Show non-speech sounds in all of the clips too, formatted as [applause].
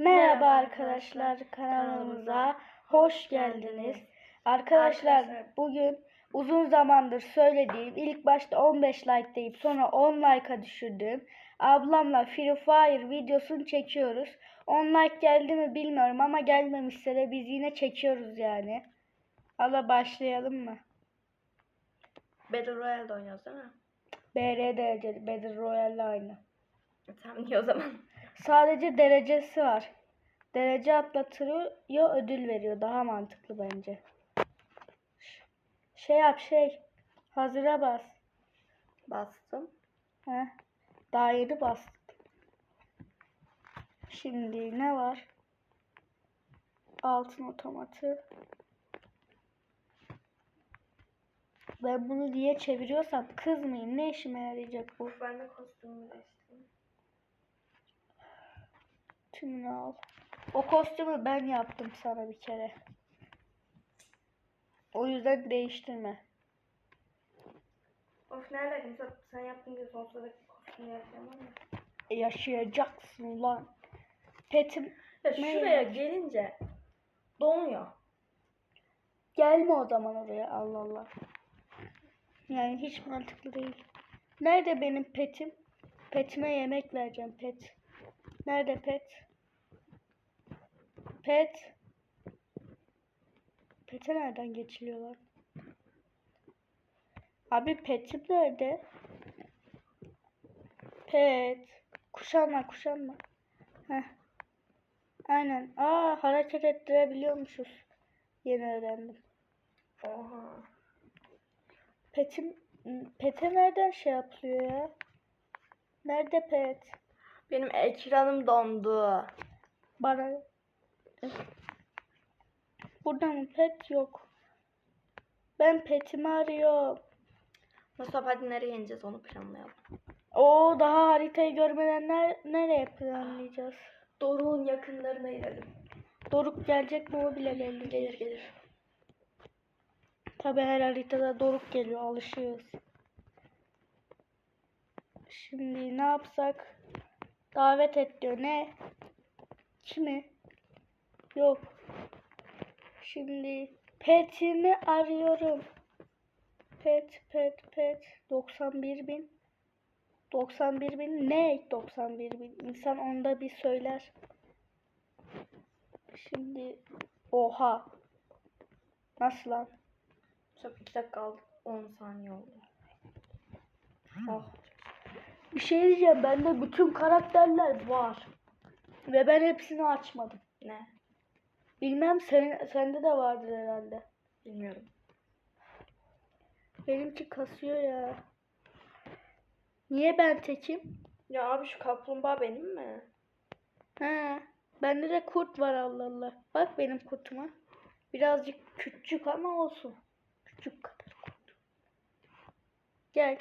Merhaba arkadaşlar kanalımıza hoş geldiniz. Arkadaşlar bugün uzun zamandır söylediğim ilk başta 15 like deyip sonra 10 like'a düşürdüğüm ablamla Free Fire videosunu çekiyoruz. 10 like geldi mi bilmiyorum ama gelmemişse de biz yine çekiyoruz yani. Hala başlayalım mı? Battle Royale'de oynuyoruz değil mi? BR dereceli Battle Royale aynı. E, Tamam iyi o zaman. Sadece derecesi var. Derece atlatıyor, ödül veriyor. Daha mantıklı bence. Şey yap şey. Hazıra bas. Bastım. Heh. Daha yeni bastık. Şimdi ne var? Altın otomatı. Ben bunu diye çeviriyorsam kız mıyım? Ne işime yarayacak bu? Ben de kostümümü değiştirdim. Tümünü al. O kostümü ben yaptım sana bir kere. O yüzden değiştirme. Of neredeydim? Sen, sen yaptın diye sonsuza dek kostümü yapacağım ama. E, yaşayacaksın ulan. Petim Ya Ne şuraya ya? gelince donuyor. gelme o zaman oraya Allah Allah. Yani hiç mantıklı değil. Nerede benim petim? Petime yemek vereceğim pet. Nerede pet? Pet. Pete nereden geçiliyorlar? Abi petim nerede? Pet. Kuşanma kuşanma. Heh. Aynen. Aa hareket ettirebiliyormuşuz. Yeni öğrendim. Oha. Petim pete nereden şey yapılıyor ya? Nerede pet? Benim ekranım dondu. Bana Burada mı pet yok. Ben petimi arıyorum. Mustafa hadi nereye ineceğiz onu planlayalım. Oo daha haritayı görmeden ner- nereye planlayacağız? Doruk'un yakınlarına inelim. Doruk gelecek mi o bile belli. Gelir gelir. Tabi her haritada Doruk geliyor alışığız. Şimdi ne yapsak? Davet et diyor. Ne? Kimi? Yok. Şimdi petimi arıyorum. Pet pet pet 91 bin. 91 bin ne 91 bin? İnsan onda bir söyler. Şimdi oha. Nasıl lan? Mustafa 2 dakika aldı. 10 saniye oldu. Ah. Bir şey diyeceğim. Bende bütün karakterler var. Ve ben hepsini açmadım. Ne? Bilmem sen, sende de vardır herhalde. Bilmiyorum. Benimki kasıyor ya. Niye ben tekim? Ya abi şu kaplumbağa benim mi? He. Bende de kurt var Allah Allah. Bak benim kurtuma. Birazcık küçük ama olsun. Küçük kadar kurt. Gel.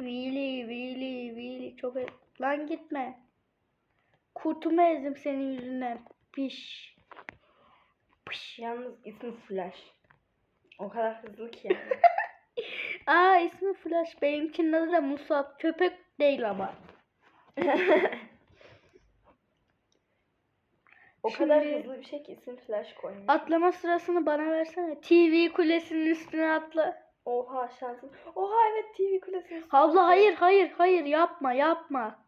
Vili, vili, vili. Çok e- Lan gitme. Kurtumu ezdim senin yüzünden. Piş. Piş. Yalnız ismi Flash. O kadar hızlı ki yani. [laughs] Aa ismi Flash. Benimkinin adı da Musab. Köpek değil ama. o kadar Şimdi- hızlı bir şey ki isim Flash koymuş. Atlama sırasını bana versene. TV kulesinin üstüne atla. Oha şansım. Oha evet TV kulesi. üstüne Abla hayır hayır hayır yapma yapma.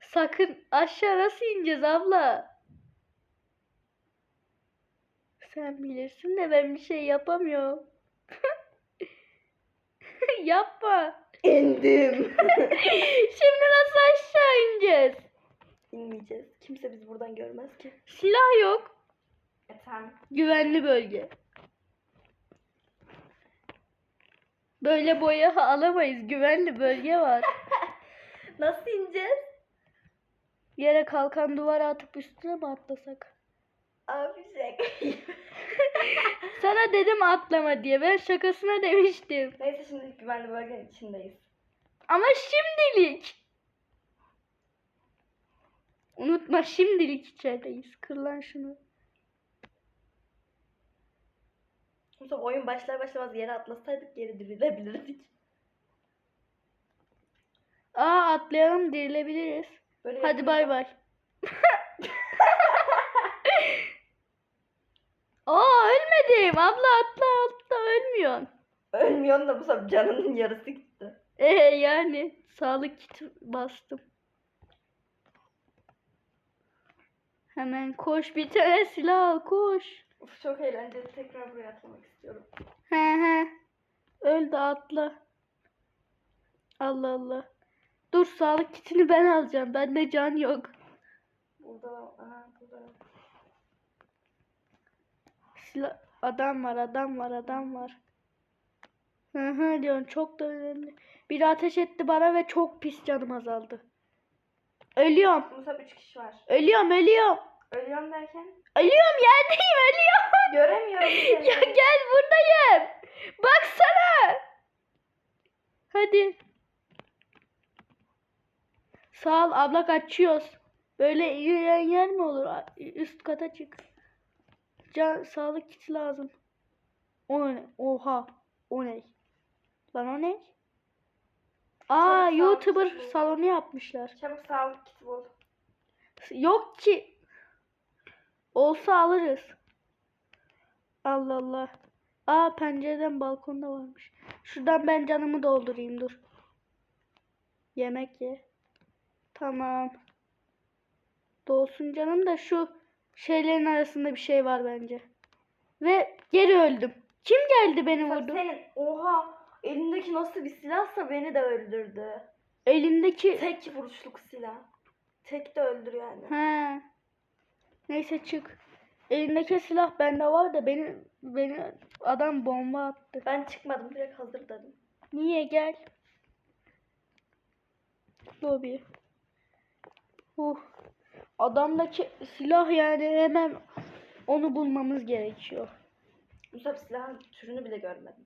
Sakın aşağı nasıl ineceğiz abla? Sen bilirsin de ben bir şey yapamıyorum. [laughs] yapma. İndim. [laughs] Şimdi nasıl aşağı ineceğiz? İnmeyeceğiz. Kimse bizi buradan görmez ki. Silah yok. E tamam. Güvenli bölge. Böyle boya alamayız. Güvenli bölge var. [laughs] Nasıl ineceğiz? Yere kalkan duvara atıp üstüne mi atlasak? Abi şey. [laughs] Sana dedim atlama diye. Ben şakasına demiştim. Neyse şimdi güvenli bölgenin içindeyiz. Ama şimdilik. Unutma şimdilik içerideyiz. Kır lan şunu. Mustafa oyun başlar başlamaz yere atlasaydık geri dirilebilirdik. Aa atlayalım dirilebiliriz. Böyle Hadi bay bay. Geldim. Abla atla atla ölmüyorsun. Ölmüyorsun da Musab canının yarısı gitti. Ee yani sağlık kiti bastım. Hemen koş bir tane silah al koş. Uf, çok eğlenceli. Tekrar buraya atlamak istiyorum. He he. Öl de atla. Allah Allah. Dur sağlık kitini ben alacağım. Bende can yok. Burada, aha burada. Silah adam var, adam var, adam var. Hı hı diyorsun çok da önemli. Biri ateş etti bana ve çok pis canım azaldı. Ölüyorum. Musab 3 kişi var. Ölüyorum, ölüyorum. Ölüyorum derken? Ölüyorum yerdeyim, ölüyorum. Göremiyorum [laughs] ya gel buradayım. Baksana. Hadi. Sağ ol abla kaçıyoruz. Böyle yürüyen yer mi olur? Üst kata çık. Can sağlık kiti lazım. O ne? Oha. O ne? Lan o ne? Aa sağlık YouTuber kiti bul. salonu yapmışlar. Çabuk sağlık kiti bul. Yok ki. Olsa alırız. Allah Allah. Aa pencereden balkonda varmış. Şuradan ben canımı doldurayım dur. Yemek ye. Tamam. Dolsun canım da şu şeylerin arasında bir şey var bence. Ve geri öldüm. Kim geldi beni Musab vurdu? senin oha elindeki nasıl bir silahsa beni de öldürdü. Elindeki... Tek vuruşluk silah. Tek de öldür yani. He. Neyse çık. Elindeki silah bende var da beni beni adam bomba attı. Ben çıkmadım direkt hazır dedim. Niye gel? Lobi. Uh. Adamdaki silah yani hemen onu bulmamız gerekiyor. Musab silahın türünü bile görmedim.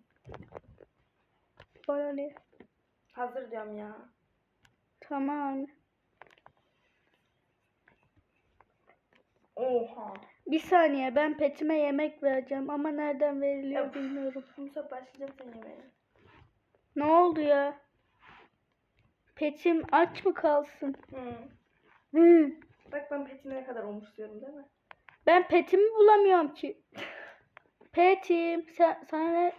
Bana ne? Hazır diyorum ya. Tamam. Oha. Bir saniye ben petime yemek vereceğim ama nereden veriliyor Öf. bilmiyorum. Musab başlayacağım sen yemeğe. Ne oldu ya? Petim aç mı kalsın? Hı. Hı. Bak ben petimi ne kadar umursuyorum değil mi? Ben petimi bulamıyorum ki. Petim, sen, sana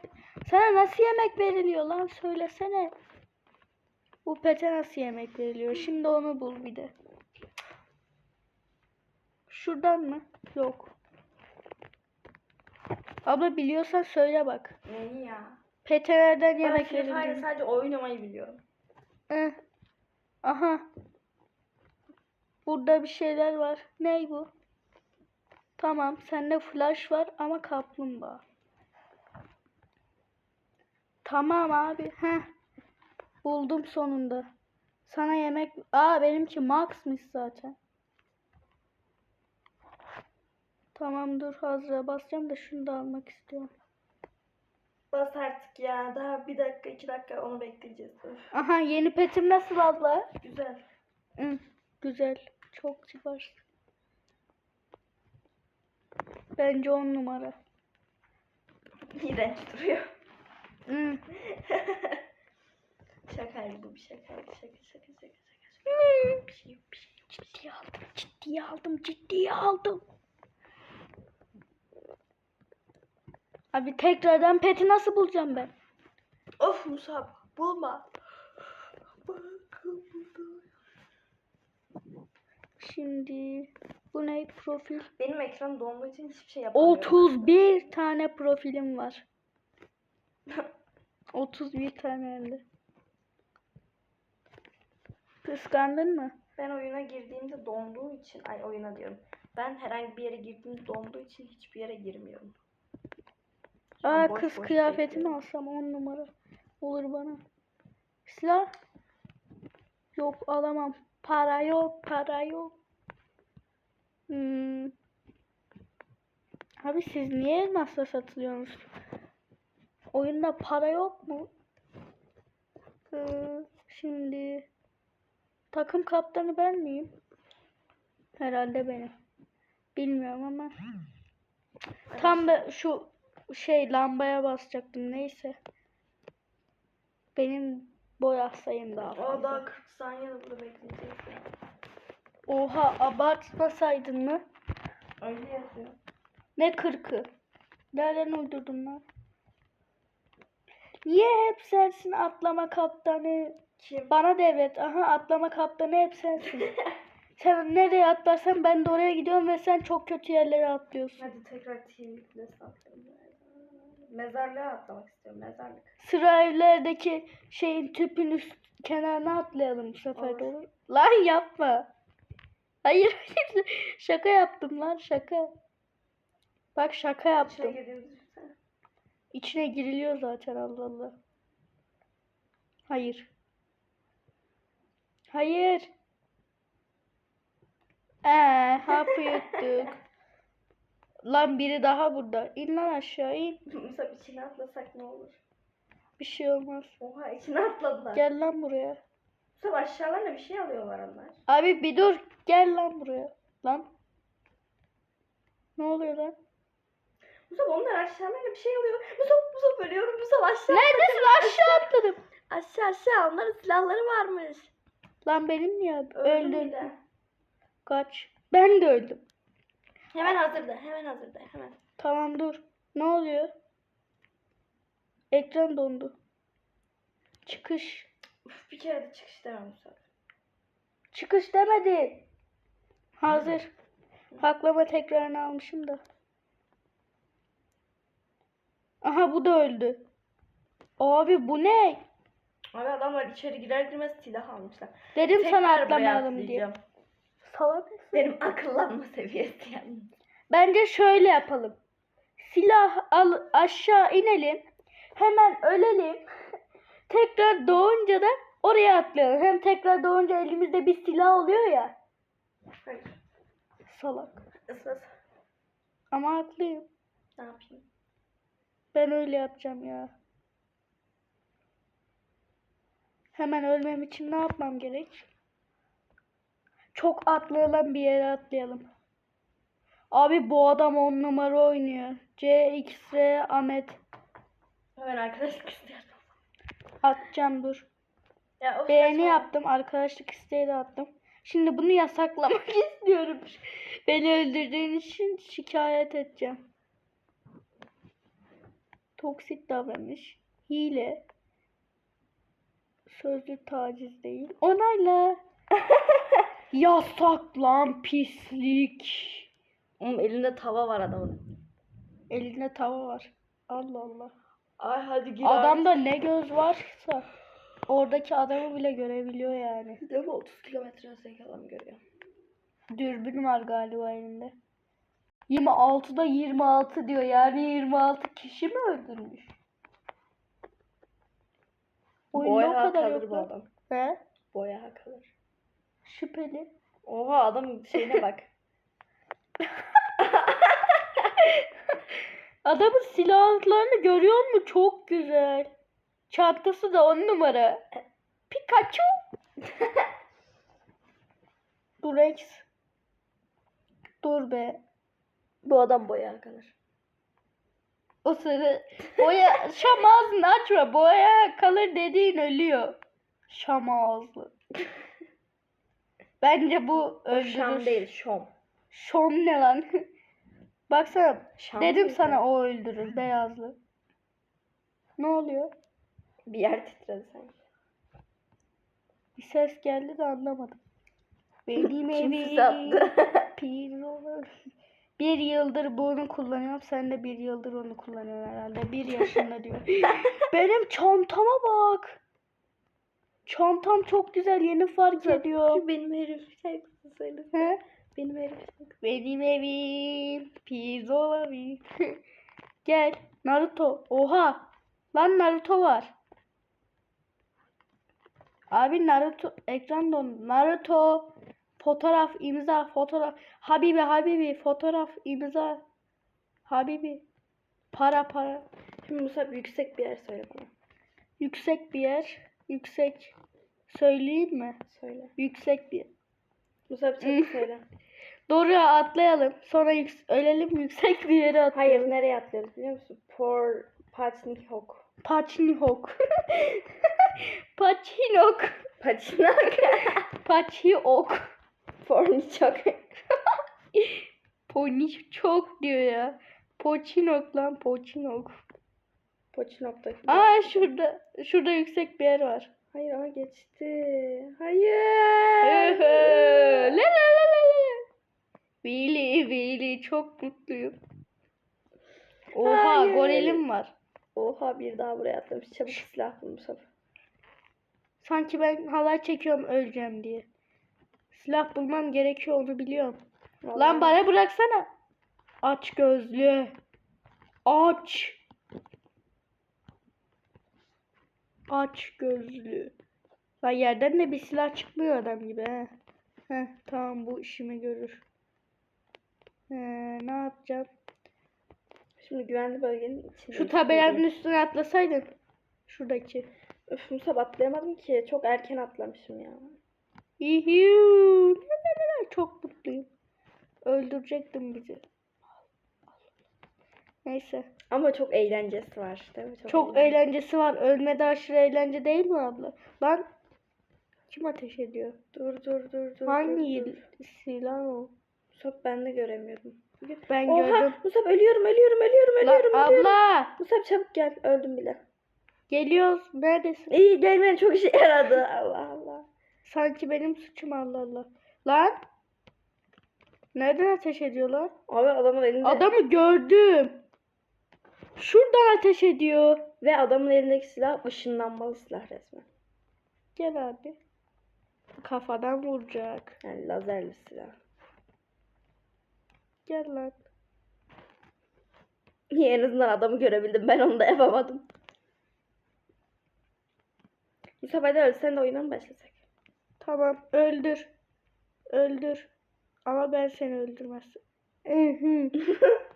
sana nasıl yemek veriliyor lan söylesene. Bu pete nasıl yemek veriliyor? Şimdi onu bul bir de. Şuradan mı? Yok. Abla biliyorsan söyle bak. Neyi ya? Pete nereden Ben yemek veriliyor? sadece oynamayı biliyorum. Eh. Aha. Burada bir şeyler var. Ney bu? Tamam, sende flash var ama kaplumbağa. Tamam abi. Heh. Buldum sonunda. Sana yemek... Aa benimki Max'mış zaten. Tamam dur hazıra basacağım da şunu da almak istiyorum. Bas artık ya. Daha bir dakika iki dakika onu bekleyeceğiz. Aha yeni petim nasıl abla? Güzel. Hı, güzel. Çok kibar. Bence on numara. İğrenç duruyor. Hı. [laughs] Şakaydı bu bir şakaydı. Şaka şaka şaka şaka. Bir şey yok, bir şey yok. Ciddiye aldım, ciddiye aldım, ciddiye aldım. Abi tekrardan peti nasıl bulacağım ben? Of Musab bulma. Şimdi bu ne profil? Benim ekran donduğu için hiçbir şey yapamıyorum. 31 tane profilim var. [laughs] 31 tane hem de. Kıskandın mı? Ben oyuna girdiğimde donduğu için, ay oyuna diyorum. Ben herhangi bir yere girdiğimde donduğu için hiçbir yere girmiyorum. Şu Aa boş kız boş kıyafeti mi bekliyorum. alsam 10 numara olur bana. Silah? Yok alamam. Para yok, para yok. Hmm. Abi siz niye elmasla satılıyorsunuz? Oyunda para yok mu? Ee, şimdi takım kaptanı ben miyim? Herhalde benim. Bilmiyorum ama. Tam da şu şey lambaya basacaktım neyse. Benim boy sayım daha Aa fazla. daha 40 saniye de burada bekleyeceğiz ya. Oha abartmasaydın mı? Öyle yazıyor. Ne kırkı? Nereden uydurdun lan? Niye hep sensin atlama kaptanı? Kim? Bana devret. Aha atlama kaptanı hep sensin. [laughs] sen nereye atlarsan ben de oraya gidiyorum ve sen çok kötü yerlere atlıyorsun. Hadi tekrar TV'de atlayalım. Mezarlığa atlamak istiyorum. Mezarlık. Sıra evlerdeki şeyin tüpün üst kenarına atlayalım bu sefer Olur. olur. Lan yapma. Hayır hayır. Şaka yaptım lan şaka. Bak şaka İçine yaptım. düşünsene. İçine giriliyor zaten Allah Allah. Hayır. Hayır. Eee hapı yuttuk. Lan biri daha burada. İn lan aşağı in. [laughs] Musab içine atlasak ne olur? Bir şey olmaz. Oha içine atladılar. Gel lan buraya. Musab aşağılarına bir şey alıyorlar onlar. Abi bir dur. Gel lan buraya. Lan. Ne oluyor lan? Musab onlar aşağılarına bir şey alıyor. Musab Musab ölüyorum. Musab aşağı. Neredesin? Aşağı atladım. Aşağı aşağı onların silahları varmış. Lan benim niye? Öldüm bile. Kaç. Ben de öldüm. Hemen hazırda. Hemen hazırda. Hemen. Tamam dur. Ne oluyor? Ekran dondu. Çıkış. Uf, bir kere de çıkış demem. Çıkış demedi. Hazır. Haklama tekrarını almışım da. Aha bu da öldü. Abi bu ne? Abi adamlar içeri girer girmez silah almışlar. Dedim Tekrar sana atlamayalım diye. Salak? Benim akıllanma [laughs] seviyesi yani. Bence şöyle yapalım. Silah al aşağı inelim. Hemen ölelim. [laughs] Tekrar doğunca da oraya atlayalım. Hem tekrar doğunca elimizde bir silah oluyor ya. Hayır. Salak. Islas. Ama haklıyım. Ne yapayım? Ben öyle yapacağım ya. Hemen ölmem için ne yapmam gerek? Çok atlayalım bir yere atlayalım. Abi bu adam on numara oynuyor. CXR Ahmet. Hemen arkadaşlık istiyorum. Atacağım dur. Ya of Beğeni saçma. yaptım. Arkadaşlık isteği de attım. Şimdi bunu yasaklamak [laughs] istiyorum. Beni öldürdüğün için şikayet edeceğim. Toksik davranış. Hile. Sözlü taciz değil. Onayla. [laughs] Yasak lan pislik. Oğlum elinde tava var adamın. Elinde tava var. Allah Allah. Ay hadi gir Adamda ne göz varsa oradaki adamı bile görebiliyor yani. Değil mi? 30 kilometre hızla adam görüyor. Dürbün var galiba elinde. 26'da 26 diyor. Yani 26 kişi mi öldürmüş? Oyunda o Boya kadar kalır yok bu adam. He? Boya kalır. Şüpheli. Oha adam şeyine bak. [laughs] Adamın silahlarını görüyor musun? Çok güzel. Çantası da on numara. Pikachu. [laughs] Dur Rex. Dur be. bu adam boya kalır. O sırada boya [laughs] şam ağzını açma. Boya kalır dediğin ölüyor. Şam ağızlı. Bence bu öldürür. Şam değil şom. Şom ne lan? [laughs] Baksana. Şam dedim değil sana o öldürür. Beyazlı. Ne oluyor? Bir yer titredi sanki. Bir ses geldi de anlamadım. [laughs] Benim evim pirzola. [laughs] Bir yıldır bunu kullanıyorum. Sen de bir yıldır onu kullanıyorsun herhalde. Bir yaşında diyor. Benim çantama bak. Çantam çok güzel. Yeni fark ediyor. Şu benim herif şarkısı söyle. He? Benim herif. Benim evim pirzola bir. [laughs] Gel. Naruto. Oha. Lan Naruto var. Abi Naruto ekran dondu. Naruto fotoğraf imza fotoğraf Habibi Habibi fotoğraf imza Habibi para para Şimdi Musab yüksek bir yer söyle bana. yüksek bir yer yüksek söyleyeyim mi? Söyle. Yüksek bir. Musab çabuk [laughs] söyle. Doğru atlayalım. Sonra yüks- ölelim [laughs] yüksek bir yere atlayalım. Hayır nereye atlıyoruz biliyor musun? Por Paçnihok. Paçnihok. [laughs] Paçinok. Paçnak. Paçiok. Porniçok. Pony çok diyor ya. Poçinok lan Poçinok. Poçinok'taki. Aa şurada şurada yüksek bir yer var. Hayır ama geçti. Hayır. la la la la la. Vili Vili çok mutluyum. Oha Hayır. gorilim var. Oha bir daha buraya atlamış. Çabuk silah bul Musab. Sanki ben halay çekiyorum öleceğim diye. Silah bulmam gerekiyor onu biliyorum. Lan Vallahi. bana bıraksana. Aç gözlü. Aç. Aç gözlü. Lan yerden de bir silah çıkmıyor adam gibi he. Heh, tamam bu işimi görür. Ee, ne yapacağım? Şimdi güvenli bölgenin içinde. Şu tabelanın üstüne atlasaydın. Şuradaki. Öf Musab atlayamadım ki. Çok erken atlamışım ya. Yuhuu. Çok mutluyum. Öldürecektin bizi. Neyse. Ama çok eğlencesi var değil mi? Çok eğlenceli. eğlencesi var. Ölmede aşırı eğlence değil mi abla? Lan kim ateş ediyor? Dur dur dur dur. Hangi dur, dur. silah o? Musab ben de göremiyordum. Ben Oha gördüm. Musab ölüyorum ölüyorum ölüyorum Lan ölüyorum. ölüyorum. abla Musab çabuk gel. Öldüm bile. geliyoruz. Neredesin? İyi gelmen çok işe yaradı. [laughs] Allah Allah. Sanki benim suçum Allah Allah. Lan Nereden ateş ediyorlar? Abi adamın elinde Adamı gördüm. Şuradan ateş ediyor. ve adamın elindeki silah ışınlanmalı silah resmen. Gel abi. Kafadan vuracak. Yani lazerli silah. Gel lan. Niye en azından adamı görebildim. Ben onu da yapamadım. Musab hadi ölsen de oyuna mı başlasak? Tamam öldür. Öldür. Ama ben seni öldürmezsem. [laughs]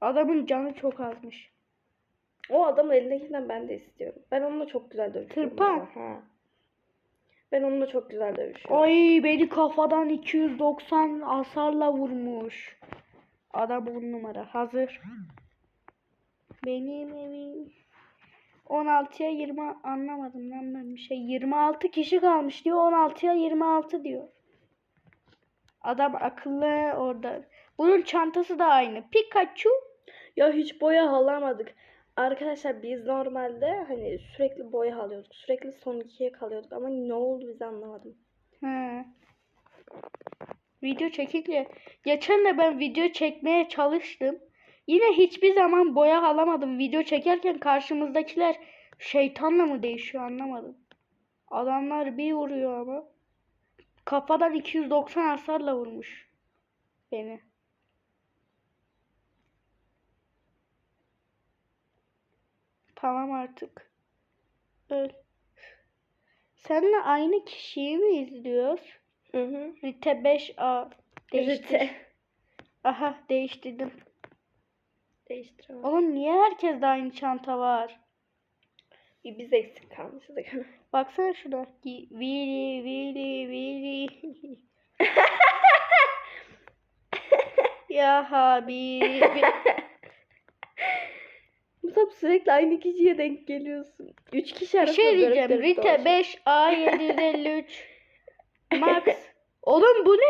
Adamın canı çok azmış. O adamın elindekinden ben de istiyorum. Ben onunla çok güzel dövüşüyorum. Tırpan. Ha. Ben onunla çok güzel dövüşüyorum. Ay beni kafadan 290 hasarla vurmuş. Adam on numara. Hazır. Benim evim. 16'ya 20 anlamadım lan ben bir şey. 26 kişi kalmış diyor. 16'ya 26 diyor. Adam akıllı orada. Bunun çantası da aynı. Pikachu. Ya hiç boya alamadık. Arkadaşlar biz normalde hani sürekli boya alıyorduk. Sürekli son ikiye kalıyorduk ama ne oldu biz anlamadım. He. Video çekince geçen de ben video çekmeye çalıştım. Yine hiçbir zaman boya alamadım. Video çekerken karşımızdakiler şeytanla mı değişiyor anlamadım. Adamlar bir vuruyor ama. Kafadan 290 hasarla vurmuş beni. Tamam artık. Öl. Seninle aynı kişiyi mi izliyoruz? Hı hı. Rite 5A. Değiştir. Rite. Aha değiştirdim. Değiştirelim. Oğlum niye herkeste aynı çanta var? Bir biz eksik kalmışız. Baksana şuna. Vili vili vili. [laughs] ya habibi. [laughs] Musab sürekli aynı kişiye denk geliyorsun. Üç kişi Bir arasında şey diyeceğim. dönüp Rite dolaşıyor. 5A 753. [laughs] Max. Oğlum bu ne?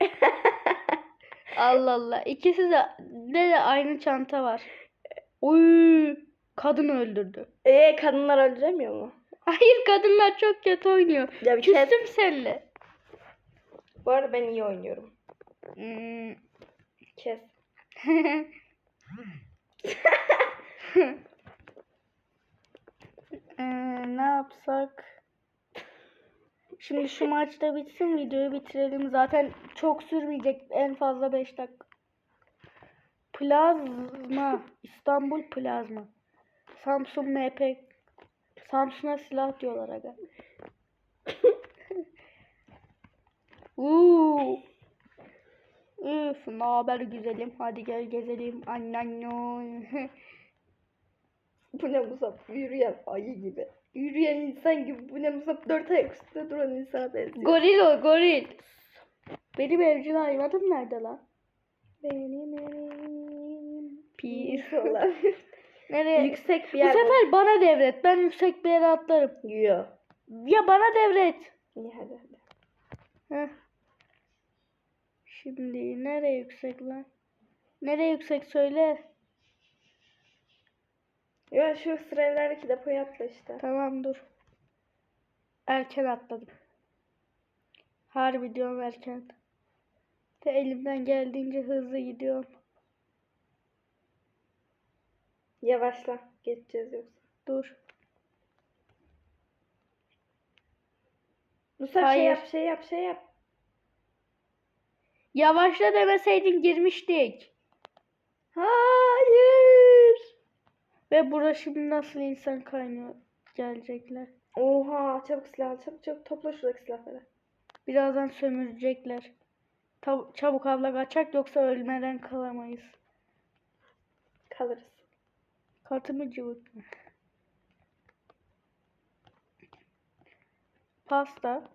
[laughs] Allah Allah. İkisi de, de, de aynı çanta var. Uy, kadın öldürdü. Ee kadınlar öldüremiyor mu? Hayır kadınlar çok kötü oynuyor. Ya bir kez, Küstüm seninle. bu arada ben iyi oynuyorum. Hmm. Kes. [laughs] [laughs] Ee, ne yapsak? Şimdi şu maçta bitsin videoyu bitirelim. Zaten çok sürmeyecek. En fazla 5 dakika. Plazma. İstanbul plazma. Samsun MP. Samsun'a silah diyorlar aga. [laughs] Uuu. Üf, ne güzelim. Hadi gel gezelim. Annanyo. Bu ne Musab? Yürüyen ayı gibi. Yürüyen insan gibi. Bu ne Musab? Dört ayak üstünde duran insana benziyor. goril o goril. Benim evcil hayvanım nerede lan? Benim evim Pir. olan. [laughs] Nereye? Yüksek bir Bu yer. sefer bana devret. Ben yüksek bir yere atlarım. Yiyor. Ya bana devret. İyi hadi hadi. Heh. Şimdi nereye yüksek lan? Nereye yüksek söyle. Ya şu sıra evlerdeki depoya atla işte. Tamam dur. Erken atladım. Harbi diyorum erken. De elimden geldiğince hızlı gidiyorum. Yavaşla. Geçeceğiz yoksa. Dur. Musa şey yap şey yap şey yap. Yavaşla demeseydin girmiştik. Hayır. Ve burası şimdi nasıl insan kaynıyor gelecekler. Oha çabuk silah çabuk çabuk topla şuradaki silahları. Birazdan sömürecekler. Tab- çabuk abla kaçak yoksa ölmeden kalamayız. Kalırız. Katı mı cıvık mı? Pasta.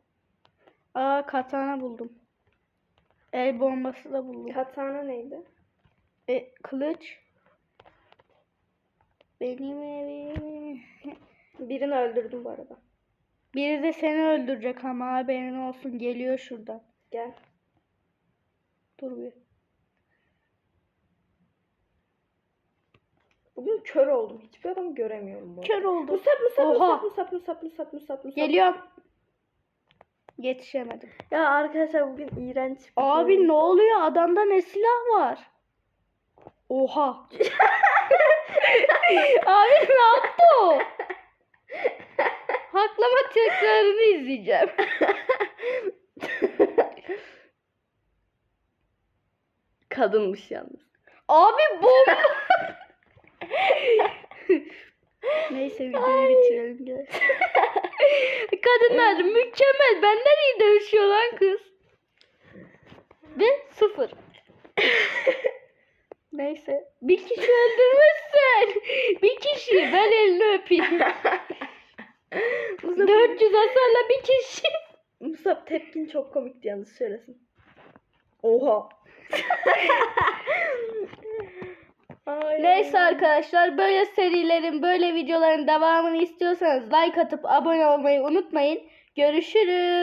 Aa katana buldum. El bombası da buldum. Katana neydi? E, kılıç. Benim evim. [laughs] Birini öldürdüm bu arada. Biri de seni öldürecek ama haberin olsun geliyor şuradan. Gel. Dur bir. Bugün kör oldum. Hiçbir adamı göremiyorum bu. Kör oldu. Musab, Musab, Oha. Musab, Musab, Musab, Musab, Musab. Geliyorum. Yetişemedim. Ya arkadaşlar bugün iğrenç Abi ne oluyor? Adamda ne silah var? Oha. [laughs] Abi ne yaptı o? Haklama tekrarını izleyeceğim. Kadınmış yalnız. Abi bomba. Neyse videoyu bitirelim gel. Kadınlar mükemmel. Benden iyi dövüşüyor lan kız. Ve sıfır. Neyse. Bir kişi öldürmüşsün. Bir kişi. Ben elini öpeyim. [laughs] Musab, 400 hasarla bir kişi. Musab tepkin çok komikti yalnız söylesin. Oha. [laughs] Neyse arkadaşlar böyle serilerin böyle videoların devamını istiyorsanız like atıp abone olmayı unutmayın. Görüşürüz.